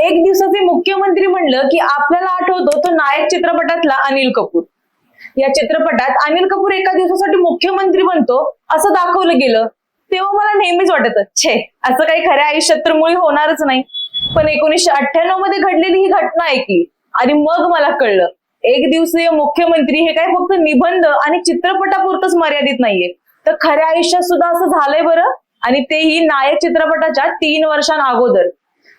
एक दिवसाचे मुख्यमंत्री म्हणलं की आपल्याला आठवतो तो नायक चित्रपटातला अनिल कपूर. या चित्रपटात अनिल कपूर एका दिवसासाठी मुख्यमंत्री बनतो असं दाखवलं गेलं. तेव्हा मला नेहमीच वाटत छे असं काही खऱ्या आयुष्यात तर मुळी होणारच नाही. पण एकोणीसशे अठ्ठ्याण्णवमध्ये घडलेली ही घटना ऐकली आणि मग मला कळलं एक दिवसीय मुख्यमंत्री हे काय फक्त निबंध आणि चित्रपटापुरतच मर्यादित नाहीये. तर खऱ्या आयुष्यात सुद्धा असं झालंय बरं आणि तेही नायक चित्रपटाच्या तीन वर्षांअगोदर.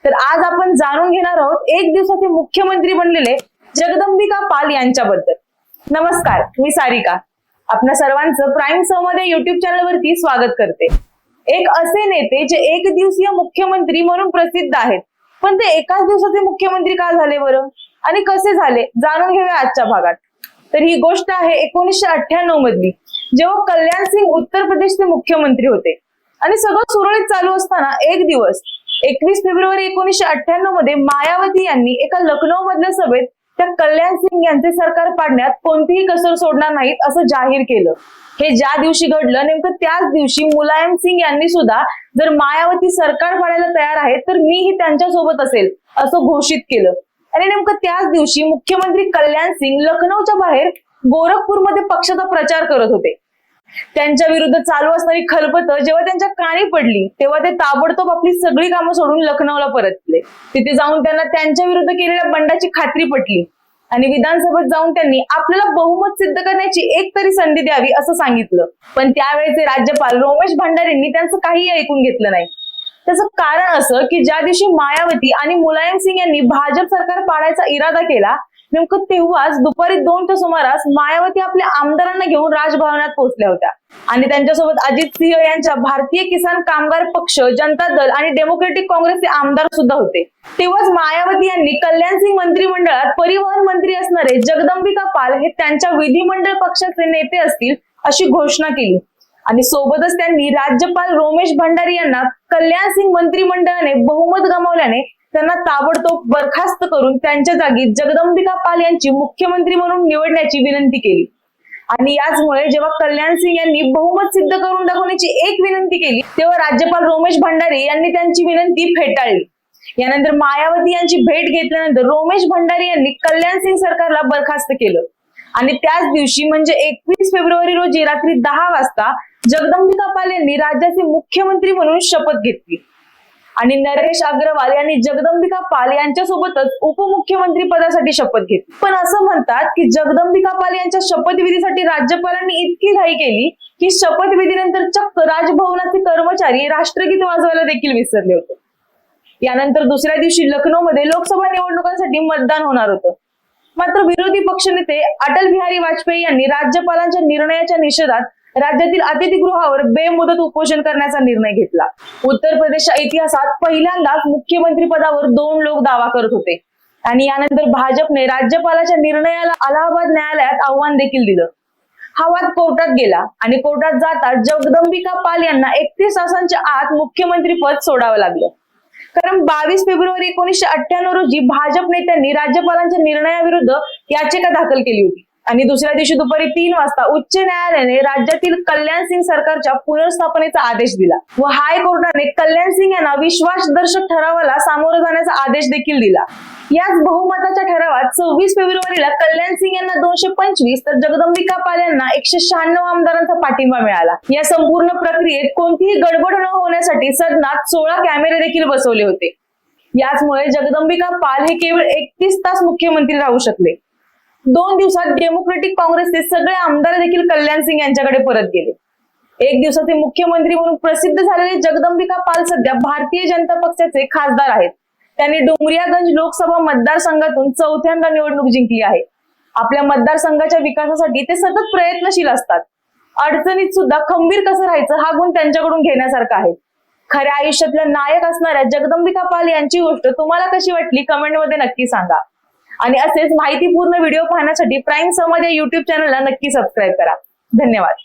तर आज आपण जाणून घेणार आहोत एक दिवसाचे मुख्यमंत्री बनलेले जगदंबिका पाल यांच्याबद्दल. नमस्कार मी सारिका. आपल्या सर्वांचं प्राईममध्ये युट्यूब चॅनलवरती स्वागत करते. एक असे नेते जे एक दिवसीय मुख्यमंत्री म्हणून प्रसिद्ध आहेत. पण ते एकाच दिवसाचे मुख्यमंत्री का झाले बरं? आणि कसे झाले? जाणून घेऊया आजच्या भागात. तर ही गोष्ट आहे एकोणीसशे अठ्ठ्याण्णव मधली जेव्हा कल्याण सिंग उत्तर प्रदेशचे मुख्यमंत्री होते. आणि सगळं सुरळीत चालू असताना एक दिवस एकवीस फेब्रुवारी एकोणीसशे अठ्ठ्याण्णवमध्ये मायावती यांनी एका लखनौ मधल्या सभेत त्या कल्याण सिंग यांचे सरकार पाडण्यात कोणतीही कसर सोडणार नाहीत असं जाहीर केलं. हे ज्या दिवशी घडलं नेमकं त्याच दिवशी मुलायम सिंग यांनी सुद्धा जर मायावती सरकार पाडायला तयार आहेत तर मीही त्यांच्यासोबत असेल असं घोषित केलं. आणि नेमकं त्याच दिवशी मुख्यमंत्री कल्याण सिंग लखनौच्या बाहेर गोरखपूरमध्ये पक्षाचा प्रचार करत होते. त्यांच्या विरुद्ध चालू असणारी खलबत जेव्हा त्यांच्या कानी पडली तेव्हा ते ताबडतोब आपली सगळी कामं सोडून लखनौला परतले. तिथे जाऊन त्यांना त्यांच्या विरुद्ध केलेल्या बंडाची खात्री पटली आणि विधानसभेत जाऊन त्यांनी आपल्याला बहुमत सिद्ध करण्याची एक तरी संधी द्यावी असं सांगितलं. पण त्यावेळेचे राज्यपाल रोमेश भंडारींनी त्यांचं काही ऐकून घेतलं नाही. त्याचं कारण असं की ज्या दिवशी मायावती आणि मुलायम सिंग यांनी भाजप सरकार पाडायचा इरादा केला नेमकं तेव्हाच दुपारी दोनच्या सुमारास मायावती आपल्या आमदारांना घेऊन राजभवनात पोहोचल्या होत्या. आणि त्यांच्यासोबत अजित सिंह यांच्या भारतीय किसान कामगार पक्ष जनता दल आणि डेमोक्रेटिक काँग्रेसचे आमदार सुद्धा होते. तेव्हाच मायावती यांनी कल्याण सिंग मंत्रिमंडळात परिवहन मंत्री असणारे जगदंबिका पाल हे त्यांच्या विधिमंडळ पक्षाचे नेते असतील अशी घोषणा केली. आणि सोबतच त्यांनी राज्यपाल रोमेश भंडारी यांना कल्याण सिंग मंत्रिमंडळाने बहुमत गमावल्याने त्यांना ताबडतोब बरखास्त करून त्यांच्या जागी जगदंबिका पाल यांची मुख्यमंत्री म्हणून निवडण्याची विनंती केली. आणि याचमुळे जेव्हा कल्याण सिंग यांनी बहुमत सिद्ध करून दाखवण्याची एक विनंती केली तेव्हा राज्यपाल रोमेश भंडारी यांनी त्यांची विनंती फेटाळली. यानंतर मायावती यांची भेट घेतल्यानंतर रोमेश भंडारी यांनी कल्याण सिंग सरकारला बरखास्त केलं. आणि त्याच दिवशी म्हणजे एकवीस फेब्रुवारी रोजी रात्री दहा वाजता जगदंबिका पाल यांनी राज्याचे मुख्यमंत्री म्हणून शपथ घेतली. आणि नरेश अग्रवाल यांनी जगदंबिका पाल यांच्यासोबतच उपमुख्यमंत्री पदासाठी शपथ घेतली. पण असं म्हणतात की जगदंबिका पाल यांच्या शपथविधीसाठी राज्यपालांनी इतकी घाई केली की शपथविधीनंतर चक्क राजभवनाचे कर्मचारी राष्ट्रगीत वाजवायला देखील विसरले होते. यानंतर दुसऱ्या दिवशी लखनौमध्ये लोकसभा निवडणुकांसाठी मतदान होणार होतं. मात्र विरोधी पक्षनेते अटल बिहारी वाजपेयी यांनी राज्यपालांच्या निर्णयाच्या निषेधात राज्यातील अतिथीगृहावर बेमुदत उपोषण करण्याचा निर्णय घेतला. उत्तर प्रदेशच्या इतिहासात पहिल्यांदाच मुख्यमंत्री पदावर दोन लोक दावा करत होते. आणि यानंतर भाजपने राज्यपालाच्या निर्णयाला अलाहाबाद न्यायालयात आव्हान देखील दिलं. हा वाद कोर्टात गेला आणि कोर्टात जाता जगदंबिका पाल यांना एकतीस तासांच्या आत मुख्यमंत्री पद सोडावं लागलं. कारण बावीस फेब्रुवारी एकोणीसशे अठ्ठ्याण्णव रोजी भाजप नेत्यांनी राज्यपालांच्या निर्णयाविरुद्ध याचिका दाखल केली होती. आणि दुसऱ्या दिवशी दुपारी तीन वाजता उच्च न्यायालयाने राज्यातील कल्याण सिंग सरकारच्या पुनर्स्थापनेचा आदेश दिला व हायकोर्टाने कल्याण सिंग यांना विश्वासदर्शक ठरावाला सामोरं जाण्याचा आदेश देखील दिला. याच बहुमताच्या ठरावात सव्वीस फेब्रुवारीला कल्याण सिंग यांना दोनशे पंचवीस तर जगदंबिका पाल यांना एकशे शहाण्णव आमदारांचा पाठिंबा मिळाला. या संपूर्ण प्रक्रियेत कोणतीही गडबड न होण्यासाठी सदनात सोळा कॅमेरे देखील बसवले होते. याचमुळे जगदंबिका पाल हे केवळ एकतीस तास मुख्यमंत्री राहू शकले. दोन दिवसात डेमोक्रेटिक काँग्रेसचे सगळे आमदार देखील कल्याण सिंग यांच्याकडे परत गेले. एक दिवसाचे मुख्यमंत्री म्हणून प्रसिद्ध झालेले जगदंबिका पाल सध्या भारतीय जनता पक्षाचे खासदार आहेत. त्यांनी डोंगरियागंज लोकसभा मतदारसंघातून चौथ्यांदा निवडणूक जिंकली आहे. आपल्या मतदारसंघाच्या विकासासाठी ते सतत प्रयत्नशील असतात. अडचणीत सुद्धा खंबीर कसं राहायचं हा गुण त्यांच्याकडून घेण्यासारखा आहे. खऱ्या आयुष्यातल्या नायक असणाऱ्या जगदंबिका पाल यांची गोष्ट तुम्हाला कशी वाटली? कमेंटमध्ये नक्की सांगा. आणि असेच माहितीपूर्ण व्हिडिओ पाहण्यासाठी प्राईम सम या युट्यूब चॅनलला नक्की सबस्क्राईब करा. धन्यवाद.